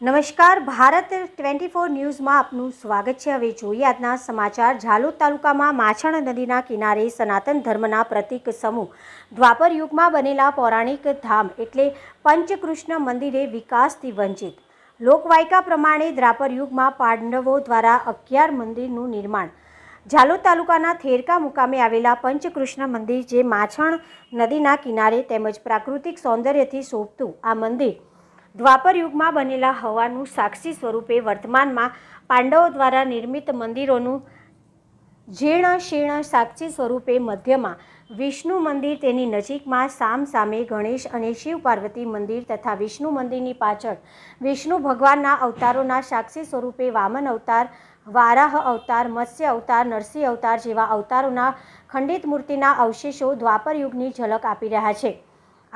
નમસ્કાર, Bharat twenty four ન્યૂઝમાં આપનું સ્વાગત છે. હવે જોઈએ આજના સમાચાર. ઝાલોદ તાલુકામાં માછણ નદીના કિનારે સનાતન ધર્મના પ્રતિક સમૂહ દ્વાપર યુગમાં બનેલા પૌરાણિક ધામ એટલે પંચકૃષ્ણ મંદિરે વિકાસથી વંચિત. લોકવાયકા પ્રમાણે દ્વાપર યુગમાં પાંડવો દ્વારા અગિયાર મંદિરનું નિર્માણ. ઝાલોદ તાલુકાના થેરકા મુકામે આવેલા પંચકૃષ્ણ મંદિર જે માછણ નદીના કિનારે તેમજ પ્રાકૃતિક સૌંદર્યથી શોભતું આ મંદિર દ્વાપર યુગમાં બનેલા હવાનું સાક્ષી સ્વરૂપે વર્તમાનમાં પાંડવો દ્વારા નિર્મિત મંદિરોનું જીર્ણ શીર્ણ સાક્ષી સ્વરૂપે મધ્યમાં વિષ્ણુ મંદિર, તેની નજીકમાં સામ સામે ગણેશ અને શિવ પાર્વતી મંદિર તથા વિષ્ણુ મંદિરની પાછળ વિષ્ણુ ભગવાનના અવતારોના સાક્ષી સ્વરૂપે વામન અવતાર, વારાહ અવતાર, મત્સ્ય અવતાર, નરસિંહ અવતાર જેવા અવતારોના ખંડિત મૂર્તિના અવશેષો દ્વાપર યુગની ઝલક આપી રહ્યા છે.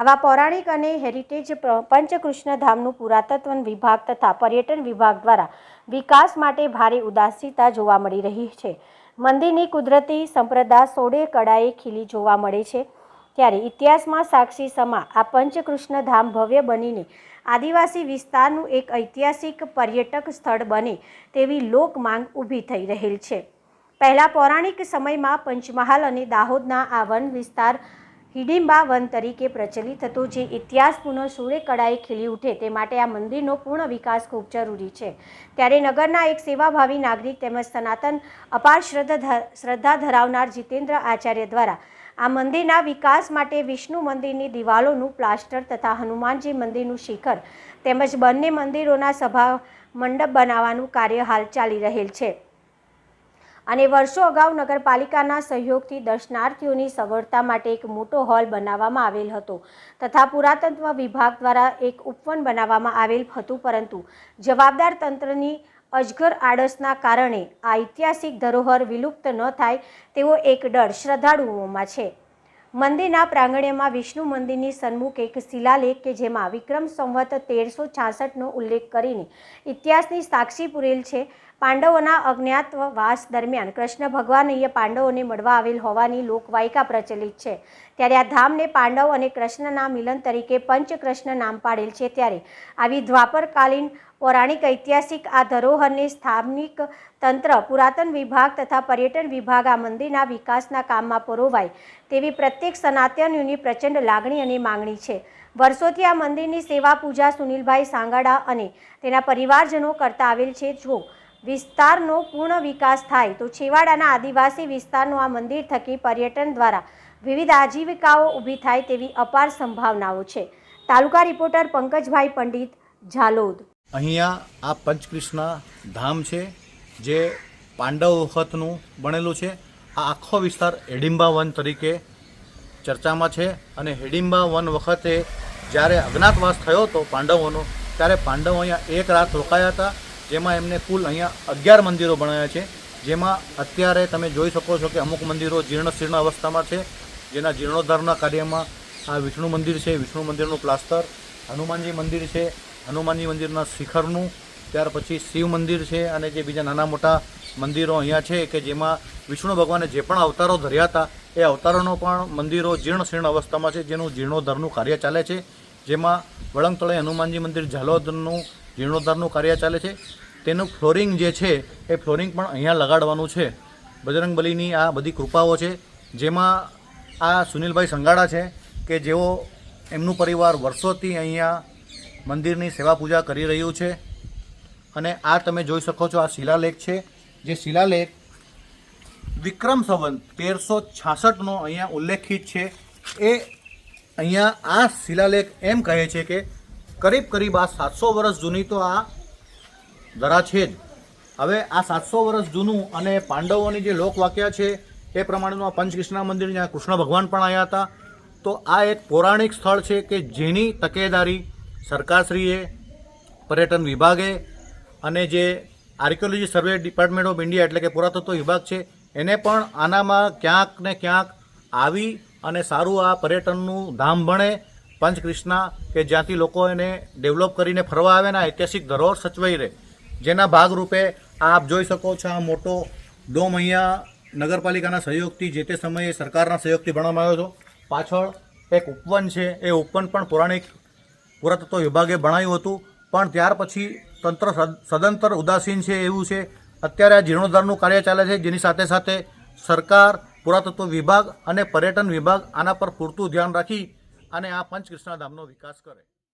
આવા પૌરાણિક અને હેરિટેજ પંચકૃષ્ણ ધામનું પુરાતત્વ વિભાગ તથા પર્યટન વિભાગ દ્વારા વિકાસ માટે ભારે ઉદાસીનતા જોવા મળી રહી છે. મંદિરની કુદરતી સંપ્રદા સોળે કળાએ ખીલી જોવા મળે છે. ત્યારે ઇતિહાસમાં સાક્ષી સમા આ પંચકૃષ્ણ ધામ ભવ્ય બનીને આદિવાસી વિસ્તારનું એક ઐતિહાસિક પર્યટક સ્થળ બને તેવી લોક માંગ ઊભી થઈ રહેલ છે. પહેલાં પૌરાણિક સમયમાં પંચમહાલ અને દાહોદના આ વન વિસ્તાર હિડિંબા વન તરીકે પ્રચલિત હતું, જે ઇતિહાસ પુનઃ સૂર્ય કળાએ ખીલી ઉઠે તે માટે આ મંદિરનો પૂર્ણ વિકાસ ખૂબ જરૂરી છે. ત્યારે નગરના એક સેવાભાવી નાગરિક તેમજ સનાતન અપાર શ્રદ્ધા શ્રદ્ધા ધરાવનાર જીતેન્દ્ર આચાર્ય દ્વારા આ મંદિરના વિકાસ માટે વિષ્ણુ મંદિરની દિવાલોનું પ્લાસ્ટર તથા હનુમાનજી મંદિરનું શિખર તેમજ બંને મંદિરોના સભા મંડપ બનાવવાનું કાર્ય હાલ ચાલી રહેલ છે. અને વર્ષો અગાઉ નગરપાલિકાના સહયોગથી દર્શનાર્થીઓની સગવડતા માટે એક મોટો હોલ બનાવવામાં આવેલ હતો તથા પુરાતત્વ વિભાગ દ્વારા એક ઉપવન બનાવવામાં આવેલ હતું, પરંતુ જવાબદાર તંત્રની અજગર આળસના કારણે આ ઐતિહાસિક ધરોહર વિલુપ્ત ન થાય તેવો એક ડર શ્રદ્ધાળુઓમાં છે. મંદિરના પ્રાંગણ્યમાં વિષ્ણુ મંદિરની સન્મુખ એક શિલાલેખ કે જેમાં વિક્રમ સંવત તેરસો છાસઠનો ઉલ્લેખ કરીને ઇતિહાસની સાક્ષી પૂરેલ છે. પાંડવોના અજ્ઞાતવાસ દરમિયાન કૃષ્ણ ભગવાન અહીંયા પાંડવોને મળવા આવેલ હોવાની લોકવાયકા પ્રચલિત છે. ત્યારે આ ધામને પાંડવ અને કૃષ્ણના મિલન તરીકે પંચકૃષ્ણ નામ પાડેલ છે. ત્યારે આવી દ્વાપરકાલીન પૌરાણિક ઐતિહાસિક આ ધરોહરને સ્થાનિક તંત્ર, પુરાતન વિભાગ તથા પર્યટન વિભાગ આ મંદિરના વિકાસના કામમાં પરોવાય તેવી પ્રત્યેક સનાતનીઓની પ્રચંડ લાગણી અને માંગણી છે. વર્ષોથી આ મંદિરની સેવા પૂજા સુનિલભાઈ સાંગાડા અને તેના પરિવારજનો કરતા આવેલ છે. જો વિસ્તારનો પૂર્ણ વિકાસ થાય તો છેવાડાના આદિવાસી વિસ્તારનું આ મંદિર થકી પર્યટન દ્વારા વિવિધ આજીવિકાઓ ઊભી થાય તેવી અપાર સંભાવનાઓ છે. તાલુકા રિપોર્ટર પંકજભાઈ પંડિત, ઝાલોદ. અહીંયા આ પંચકૃષ્ણ ધામ છે, જે પાંડવ વખતનું બનેલું છે. આ આખો વિસ્તાર હેડિંબા વન તરીકે ચર્ચામાં છે અને હેડિંબા વન વખતે જ્યારે અજ્ઞાતવાસ થયો હતો પાંડવોનો, ત્યારે પાંડવો અહીંયા એક રાત રોકાયા હતા, જેમાં એમને કુલ અહીંયા અગિયાર મંદિરો બનાવ્યા છે. જેમાં અત્યારે તમે જોઈ શકો છો કે અમુક મંદિરો જીર્ણશીર્ણ અવસ્થામાં છે. જેના જીર્ણોદ્ધારના કાર્યમાં આ વિષ્ણુ મંદિર છે, વિષ્ણુ મંદિરનું પ્લાસ્ટર હનુમાનજી મંદિર છે, હનુમાનજી મંદિરના શિખરનું, ત્યાર પછી શિવ મંદિર છે અને જે બીજા નાના મોટા મંદિરો અહીંયા છે કે જેમાં વિષ્ણુ ભગવાને જે પણ અવતારો ધર્યા હતા, એ અવતારોનો પણ મંદિરો જીર્ણશીર્ણ અવસ્થામાં છે, જેનું જીર્ણોદ્ધારનું કાર્ય ચાલે છે. જેમાં વળંગતળે હનુમાનજી મંદિર ઝાલોદનું જીર્ણોદ્ધારનું કાર્ય ચાલે છે. તેનું ફ્લોરિંગ જે છે, એ ફ્લોરિંગ પણ અહીંયા લગાડવાનું છે. બજરંગબલીની આ બધી કૃપાઓ છે, જેમાં આ સુનિલભાઈ સંગાડા છે કે જેઓ એમનું પરિવાર વર્ષોથી અહીંયા મંદિરની સેવા પૂજા કરી રહ્યું છે. અને આ તમે જોઈ શકો છો, આ શિલાલેખ છે, જે શિલાલેખ વિક્રમ સંવંત તેરસો છાસઠનો અહીંયા ઉલ્લેખિત છે. એ અહીંયા આ શિલાલેખ એમ કહે છે કે, કરીબ કરીબ આ સાતસો વર્ષ જૂની તો આ ધરા છે જ. હવે આ સાતસો વર્ષ જૂનું અને પાંડવોની જે લોકવાક્ય છે એ પ્રમાણેનું આ પંચકૃષ્ણ મંદિર જ્યાં કૃષ્ણ ભગવાન પણ આવ્યા હતા, તો આ એક પૌરાણિક સ્થળ છે કે જેની તકેદારી સરકારશ્રીએ, પર્યટન વિભાગે અને જે archaeology survey department of India એટલે કે પુરાતત્વ વિભાગ છે, એને પણ આનામાં ક્યાંક ને ક્યાંક આવી અને સારું આ પર્યટનનું ધામ ભણે પંચકૃષ્ણા કે જ્યાંથી લોકો એને ડેવલપ કરીને ફરવા આવે ને ઐતિહાસિક ધરોહર સચવાઈ રહે. જેના ભાગરૂપે આપ જોઈ શકો છો આ મોટો ડોમ અહીંયા નગરપાલિકાના સહયોગથી જે તે સમયે સરકારના સહયોગથી ભણવામાં આવ્યો હતો. પાછળ એક ઉપવન છે, એ ઉપવન પણ પૌરાણિક પુરાતત્વ વિભાગે ભણાયું હતું. પણ ત્યાર પછી તંત્ર સદ- સદંતર ઉદાસીન છે એવું છે. અત્યારે આ જીર્ણોદ્ધારનું કાર્ય ચાલે છે. જેની સાથે સાથે સરકાર, પુરાતત્વ વિભાગ અને પર્યટન વિભાગ આના પર પૂરતું ધ્યાન રાખી અને આ પંચકૃષ્ણા ધામનો વિકાસ કરે.